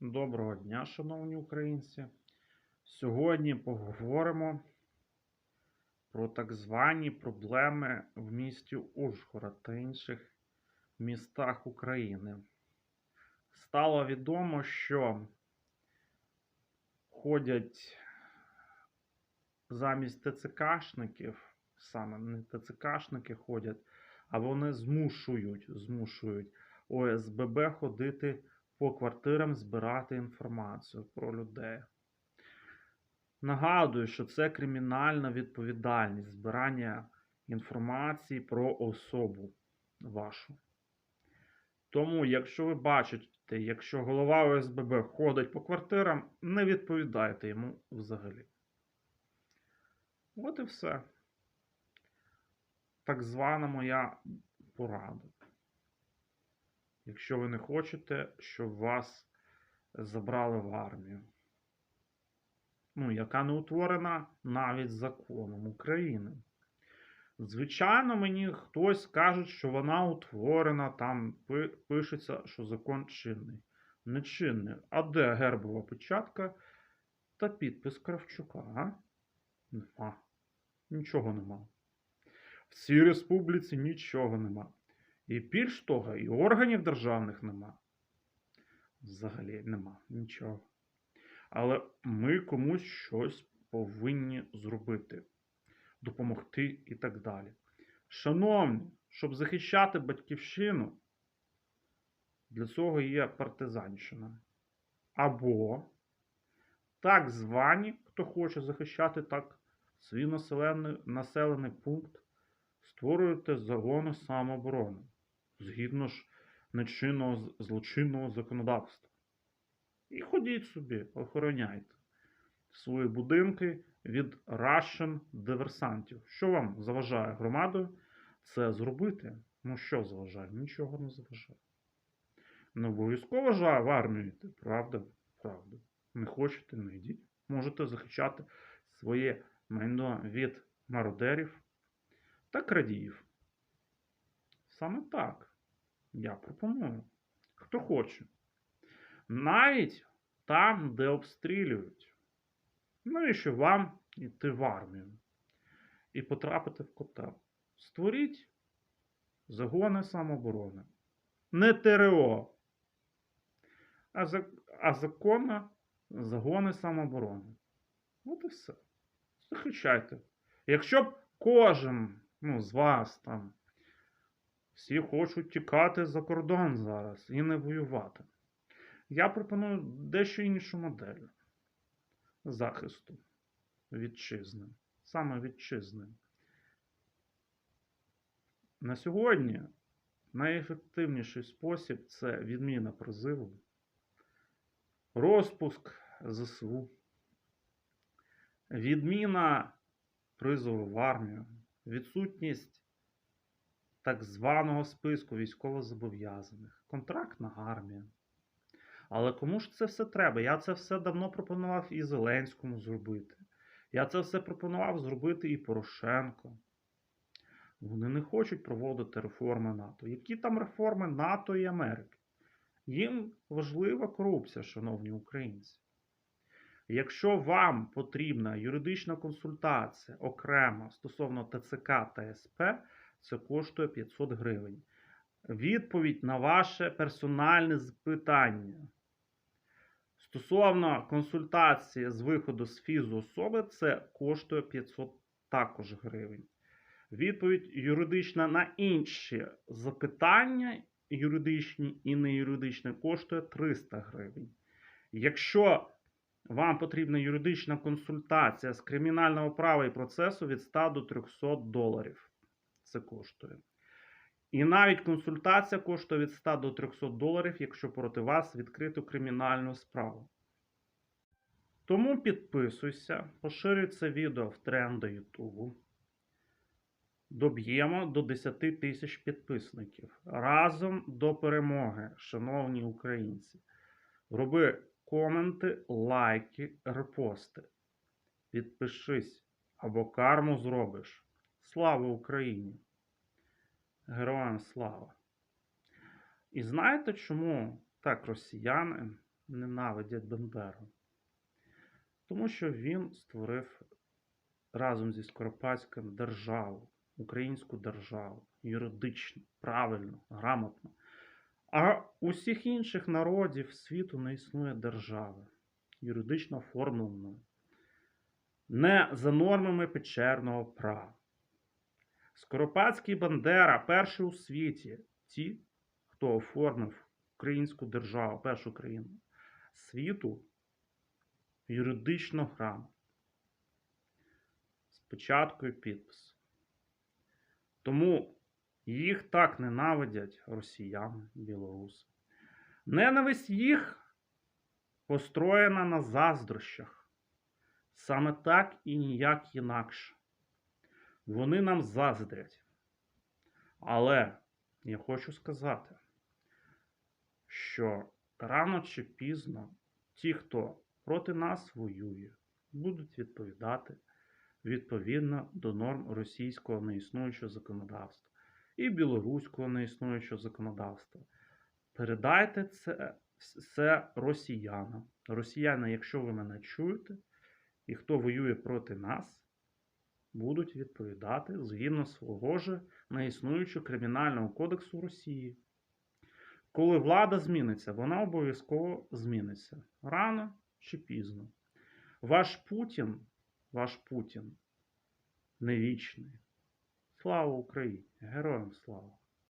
Доброго дня, шановні українці. Сьогодні поговоримо про так звані проблеми в місті Ужгород та інших містах України. Стало відомо, що ходять замість ТЦКшників, саме не ТЦКшники ходять, а вони змушують, змушують ОСББ ходити по квартирам збирати інформацію про людей. Нагадую, що це кримінальна відповідальність збирання інформації про особу вашу. Тому, якщо ви бачите, якщо голова ОСББ ходить по квартирам, не відповідайте йому взагалі. От і все. Так звана моя порада. Якщо ви не хочете, щоб вас забрали в армію. Ну, яка не утворена навіть законом України. Звичайно, мені хтось скаже, що вона утворена, там пишеться, що закон чинний. Не чинний. А де гербова печатка та підпис Кравчука? А? Нема. Нічого нема. В цій республіці нічого нема. І більш того, і органів державних нема. Взагалі нема нічого. Але ми комусь щось повинні зробити, допомогти і так далі. Шановні, щоб захищати батьківщину, для цього є партизанщина. Або так звані, хто хоче захищати так свій населений, населений пункт, створюєте загони самооборони згідно ж нечинного злочинного законодавства. І ходіть собі, охороняйте свої будинки від рашен диверсантів. Що вам заважає громадою це зробити? Ну що заважає? Нічого не заважає. Не обов'язково ж в армію йти, правда? Правда. Не хочете, не йдіть. Можете захищати своє майно від мародерів та крадіїв. Саме так. Я пропоную. Хто хоче. Навіть там, де обстрілюють. Навіщо вам йти в армію і потрапити в котел? Створіть загони самооборони. Не ТРО, а, за... а законно загони самооборони. От і все. Захищайте. Якщо б кожен ну, з вас там всі хочуть тікати за кордон зараз і не воювати. Я пропоную дещо іншу модель захисту вітчизни. Саме вітчизни. На сьогодні найефективніший спосіб це відміна призиву, розпуск ЗСУ, відміна призову в армію, відсутність так званого списку військовозобов'язаних, контрактна армія. Але кому ж це все треба? Я це все давно пропонував і Зеленському зробити. Я це все пропонував зробити і Порошенко. Вони не хочуть проводити реформи НАТО. Які там реформи НАТО і Америки? Їм важлива корупція, шановні українці. Якщо вам потрібна юридична консультація окремо стосовно ТЦК та СП, це коштує 500 гривень. Відповідь на ваше персональне запитання. Стосовно консультації з виходу з фізу особи, це коштує 500 також гривень. Відповідь юридична на інші запитання, юридичні і не юридичні, коштує 300 гривень. Якщо вам потрібна юридична консультація з кримінального права і процесу від 100 до 300 доларів. Це коштує. І навіть консультація коштує від 100 до 300 доларів, якщо проти вас відкрито кримінальну справу. Тому підписуйся, поширюй це відео в тренди Ютубу. Доб'ємо до 10 тисяч підписників. Разом до перемоги, шановні українці. Роби коменти, лайки, репости. Підпишись або карму зробиш. Слава Україні! Героям слава! І знаєте, чому так росіяни ненавидять Бендеру? Тому що він створив разом зі Скоропадським державу, українську державу, юридично, правильно, грамотно. А у всіх інших народів світу не існує держави, юридично оформленої, не за нормами печерного права. Скоропадський Бандера перші у світі, ті, хто оформив українську державу, першу країну світу, юридично грамотно. Спочатку і підпис. Тому їх так ненавидять росіяни, білоруси. Ненависть їх построєна на заздрощах. Саме так і ніяк інакше. Вони нам заздрять. Але я хочу сказати, що рано чи пізно ті, хто проти нас воює, будуть відповідати відповідно до норм російського неіснуючого законодавства і білоруського неіснуючого законодавства. Передайте це, це росіянам. Росіяни, якщо ви мене чуєте, і хто воює проти нас, будуть відповідати згідно свого ж неіснуючого кримінального кодексу Росії. Коли влада зміниться, вона обов'язково зміниться рано чи пізно. Ваш Путін, ваш Путін не вічний. Слава Україні! Героям слава!